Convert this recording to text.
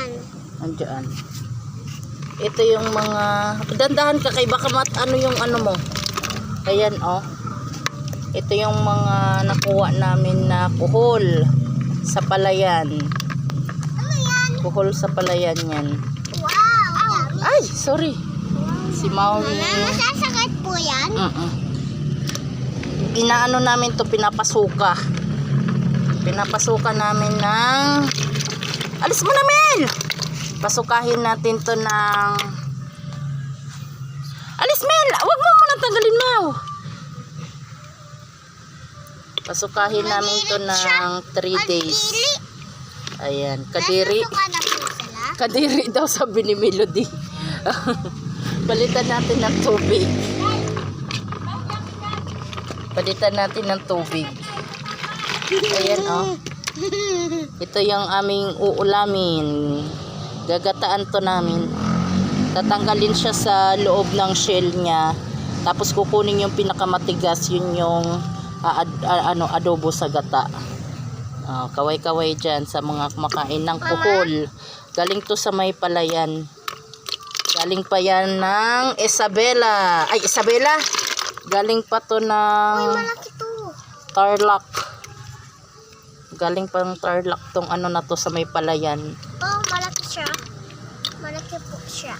Saan? Andiyan. Ito yung mga... Dandahan ka kay baka mat ano yung ano mo. Ayan oh. Ito yung mga nakuha namin na kuhol sa palayan. Ano yan? Kuhol sa palayan yan. Wow! Ay, sorry. Si Maui. Masasakit po yan? Mm-mm. Inaano namin to pinapasuka. Pinapasuka namin ng... Alis mo na, Mel! Pasukahin natin to ng... Alis, Mel! Huwag mo muna tanggalin, Mau! Pasukahin namin to ng 3 days. Ayan, kadiri. Kadiri daw sabi ni Melody. Palitan natin ng tubig. Palitan natin ng tubig. Ayan oh. Ito yung aming uulamin. Gagataan to namin. Tatanggalin siya sa loob ng shell niya. Tapos kukunin yung pinakamatigas, yun yung ah, ad- ah, ano, adobo sa gata. Ah, kaway-kaway dyan sa mga kumakain ng kuhol. Galing to sa may palayan. Galing pa yan ng Isabela. Ay, Isabela! Galing pa to Uy, ng malaki to. Tarlac. Galing pa ng Tarlac tong ano na to sa may palayan. Oh, malaki siya. Malaki po siya.